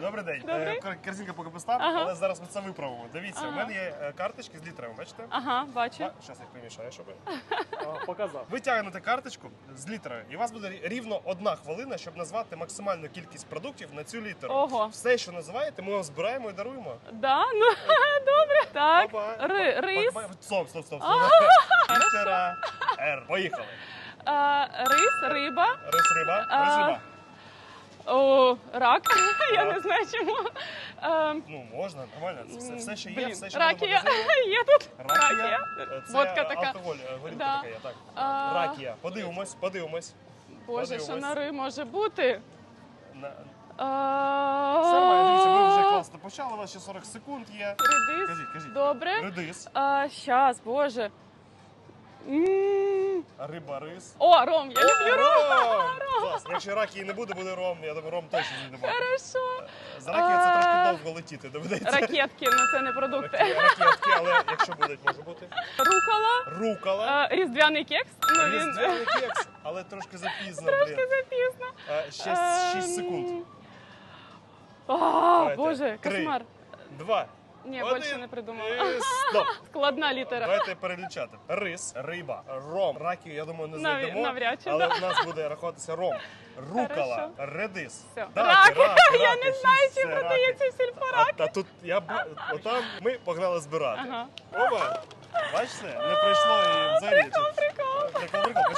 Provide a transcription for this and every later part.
Добрий день. Добрий. Е, Корзинка поки постав, Ага. але зараз ми це виправимо. Дивіться, у мене є е, карточки з літерами, бачите? Ага, бачу. Зараз їх помішаю, щоб О, показав. Ви тягнете карточку з літерою, і у вас буде рівно одна хвилина, щоб назвати максимальну кількість продуктів на цю літеру. Ого. Все, що називаєте, ми вам збираємо і даруємо. Да? Ну, добре. Так. Рис. Стоп, стоп, стоп. стоп. Літера Р. Поїхали. А, рис, риба. Рис риба, рис риба. О, рак. Я не знаю чому. А, Ну, можна, нормально. Це все, все, що є, блін, все, що ракія. було. Є тут. Ракія. Це Водка така. алкоголь, е, горілка Да. така є, так. А, Ракія. Подивимось, подивимось. Боже, що Подивимось. на ри може бути? На- А, Все нормально, дивіться, ви вже класно почали, у вас ще 40 секунд є. Редис. Кажіть, кажіть. Добре. Редис, А, щас, боже. М. риба, рис. О, ром, я люблю ром. Класно. Якщо ракії не буде, буде ром. Я думаю, ром точно знайдемо. Хорошо. За ракію це трошки довго летіти, доведеться. Ракетки, ну це не продукти. Ракетки, але якщо будуть, може бути. Рукола. Рукола. А, різдвяний кекс. Ну, він Різдвяний кекс, але трошки запізно, трошки запізно. Ще 6 секунд. А, Давайте. Боже, Три. кошмар. Два. Ні, один. більше не придумала. І Стоп. Складна літера. Давайте перелічати. Рис, риба, ром. Ракію, я думаю, не Наві- знайдемо. навряд чи, але да. у нас буде рахуватися ром. Хорошо. редис. Все. Раки. Я не знаю, чи продається в А, та тут я б отам ми погнали збирати. Ага. Оба, бачите, не прийшло і взагалі. Прикол, прикол.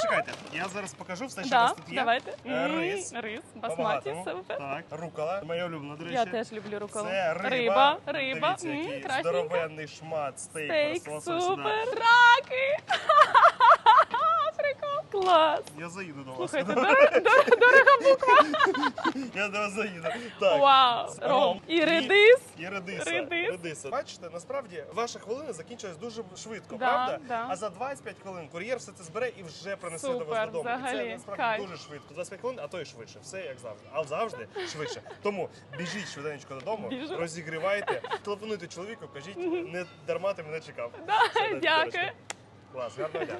Почекайте, я зараз покажу все, що у Да, нас тут є. давайте. Е, М, Рис. Рис, басматі, По-багатому. супер. Так, рукола. Моя улюблена, до речі. Я теж люблю руколу. Це риба. риба, риба. Дивіться, М, який здоровенний шмат стейк. Стейк, супер. Раки. Клас. Я заїду до вас. Слухайте, дор- дор- дорога буква. Я до вас заїду. Так. Вау. Ром. Ром. І редис. І редиса. Редис. Редиса. Бачите, насправді ваша хвилина закінчилась дуже швидко, Да, правда? да. А за 25 хвилин кур'єр все це збере і вже принесе до Супер, вас додому. І взагалі, це насправді кайф. дуже швидко. 25 хвилин, а то і швидше. Все як завжди. А завжди швидше. Тому біжіть швиденько додому, Біжу. розігрівайте, телефонуйте чоловіку, кажіть, не дарма ти мене чекав. Все, Дякую. дірочку. Клас, гарного дня.